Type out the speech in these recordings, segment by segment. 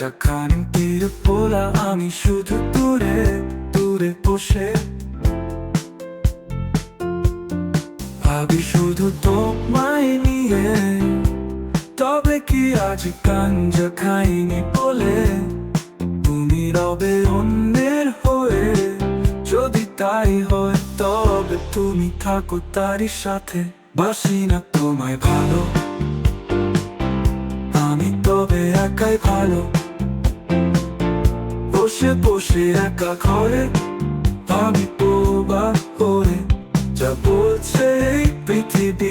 টাকানিম তীরে পোলা, আমি শুধু দূরে দূরে বসে। ভাবি শুধু তোমায় নিয়ে, তবে কি আজ কাঞ্জ খাইনি বলে? তুমি রবে অন্যের হয়ে, যদি তাই হয় তবে তুমি থাকো তারই সাথে। বাসি না তোমায় ভালো, আমি তবে একাই ভালো। বসে একা ঘরে আমি বোবা করে যা বলছে এই পৃথিবীকে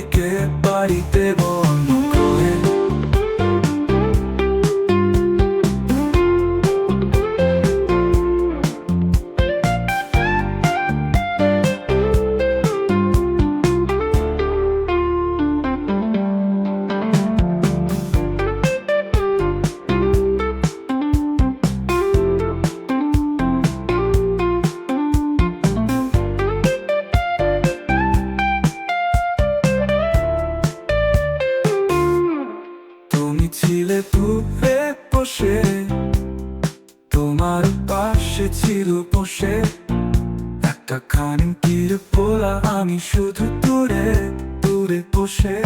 ছিলে দূরে বসে তোমার পাশে ছিল বসে। একটা খানিম তীর পোলা আমি শুধু দূরে দূরে বসে।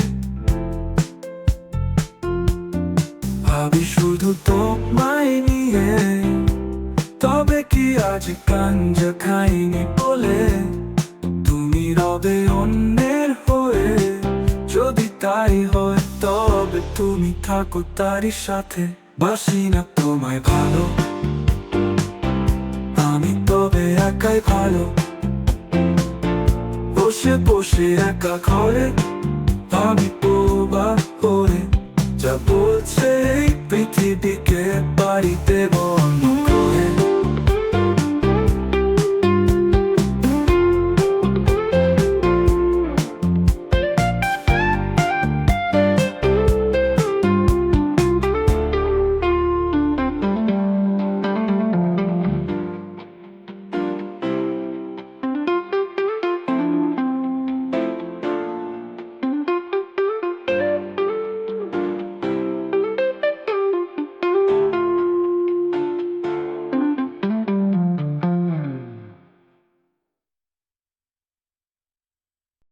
ভাবি শুধু তোমায় নিয়ে, তবে কি আজ গাঞ্জা খাইনি বলে? তুমি থাকো তারই সাথে বাসি না তোমায় ভালো। আমি তবে একাই ভালো। বসে বসে একা ঘরে আমি বোবা করে, যা বলছে এই